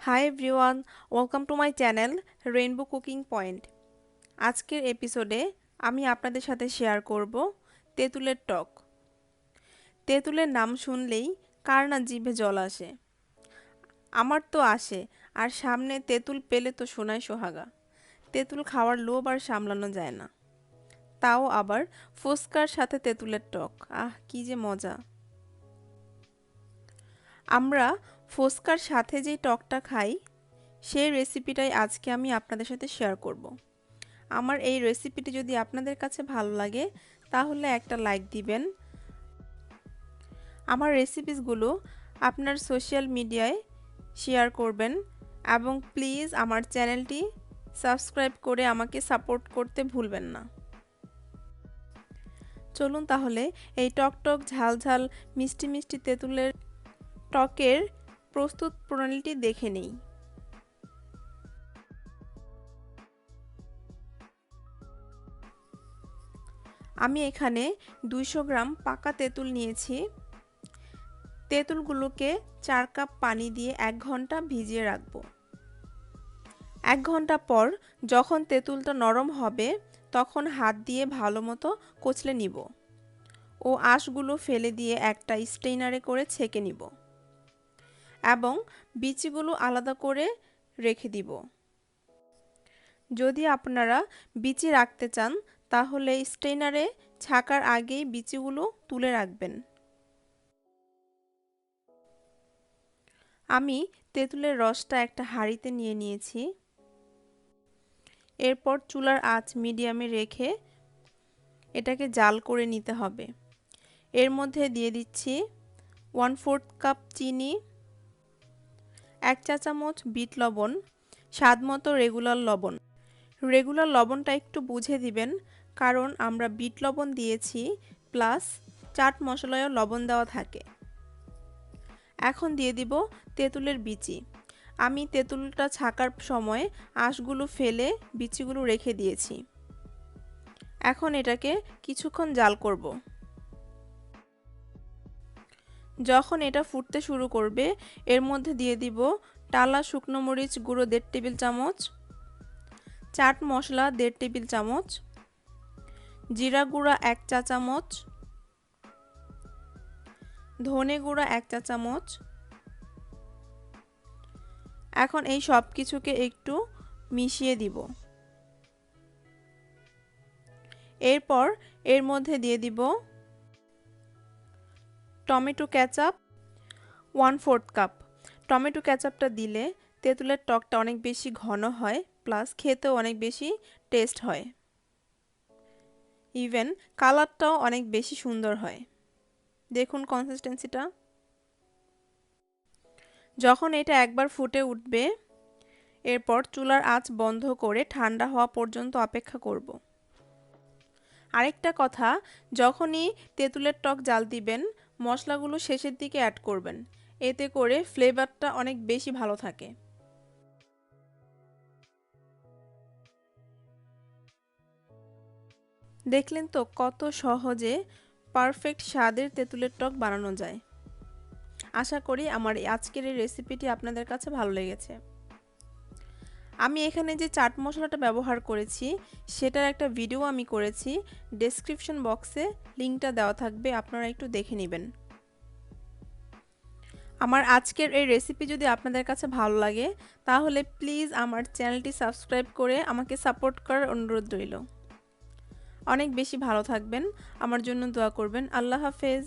Hi everyone welcome to my channel rainbow cooking point আজকের এপিসোডে আমি আপনাদের সাথে শেয়ার করব তেঁতুলের টক। তেঁতুলের নাম শুনলেই কার না জিভে জল আসে? আমার তো আসে, আর সামনে তেঁতুল পেলে তো সোনায় সোহাগা। তেঁতুল খাওয়ার লোভ আর সামলানো যায় না। তাও আবার ফুচকার সাথে তেঁতুলের টক। আহ, কি যে মজা। আমরা ফুচকার সাথে যেই টকটা খাই, সেই রেসিপিটাই আজকে আমি আপনাদের সাথে শেয়ার করব। আমার এই রেসিপিটি যদি আপনাদের কাছে ভালো লাগে, তাহলে একটা লাইক দিবেন আমার রেসিপিসগুলো আপনার সোশ্যাল মিডিয়ায় শেয়ার করবেন এবং প্লিজ আমার চ্যানেলটি সাবস্ক্রাইব করে আমাকে সাপোর্ট করতে ভুলবেন না চলুন তাহলে এই টক টক ঝাল ঝাল মিষ্টি মিষ্টি তেঁতুলের টকের প্রস্তুত প্রণালীটি দেখে নেই। আমি এখানে দুইশো গ্রাম পাকা তেঁতুল নিয়েছি। তেঁতুলগুলোকে চার কাপ পানি দিয়ে এক ঘণ্টা ভিজিয়ে রাখব। এক ঘণ্টা পর যখন তেঁতুলটা নরম হবে, তখন হাত দিয়ে ভালো মতো কচলে নিব। ও আঁশগুলো ফেলে দিয়ে একটা স্টেইনারে করে ছেঁকে নিব। এবং বিচিগুলো আলাদা করে রেখে দিব। যদি আপনারা বিচি রাখতে চান, তাহলে স্টেইনারে ছাকার আগেই বিচিগুলো তুলে রাখবেন। আমি তেঁতুলের রসটা একটা হাঁড়িতে নিয়ে নিয়েছি। এরপর চুলার আঁচ মিডিয়ামে রেখে এটাকে জাল করে নিতে হবে। এর মধ্যে দিয়ে দিচ্ছি ওয়ান ফোর্থ কাপ চিনি এক চা চামচ বিট লবণ, স্বাদ মতো রেগুলার লবণ। রেগুলার লবণটা একটু বুঝে দিবেন, কারণ আমরা বিট লবণ দিয়েছি, প্লাস চাট মশলায়ও লবণ দেওয়া থাকে। এখন দিয়ে দিব তেঁতুলের বিচি। আমি তেঁতুলটা ছাকার সময় আঁশগুলো ফেলে বিচিগুলো রেখে দিয়েছি। এখন এটাকে কিছুক্ষণ জাল করব। যখন এটা ফুটতে শুরু করবে, এর মধ্যে দিয়ে দিব টালা শুকনো মরিচ গুঁড়ো দেড় টেবিল চামচ, চাট মশলা দেড় টেবিল চামচ, জিরা গুঁড়া এক চা চামচ, ধনে গুঁড়া এক চা চামচ। এখন এই সব কিছুকে একটু মিশিয়ে দিব। এরপর এর মধ্যে দিয়ে দিব tomato ketchup one fourth cup tomato ক্যাচাপটা দিলে তেঁতুলের টকটা অনেক বেশি ঘন হয় প্লাস খেতেও অনেক বেশি টেস্ট হয়। ইভেন কালারটাও অনেক বেশি সুন্দর হয়। দেখুন কনসিস্টেন্সিটা যখন এটা একবার ফুটে উঠবে, এরপর চুলার আঁচ বন্ধ করে ঠান্ডা হওয়া পর্যন্ত অপেক্ষা করব। আরেকটা কথা, যখনই তেঁতুলের টক জাল দিবেন মশলাগুলো শেষের দিকে অ্যাড করবেন। এতে করে ফ্লেভারটা অনেক বেশি ভালো থাকে। দেখলেন তো কত সহজে পারফেক্ট স্বাদের তেঁতুলের টক বানানো যায়। আশা করি আমার আজকের এই রেসিপিটি আপনাদের কাছে ভালো লেগেছে। আমি এখানে যে চাট মশলাটা ব্যবহার করেছি, সেটার একটা ভিডিও আমি করেছি। ডেসক্রিপশন বক্সে লিঙ্কটা দেওয়া থাকবে, আপনারা একটু দেখে নেবেন। আমার আজকের এই রেসিপি যদি আপনাদের কাছে ভালো লাগে, তাহলে প্লিজ আমার চ্যানেলটি সাবস্ক্রাইব করে আমাকে সাপোর্ট করার অনুরোধ রইল। অনেক বেশি ভালো থাকবেন, আমার জন্য দোয়া করবেন। আল্লাহ হাফেজ।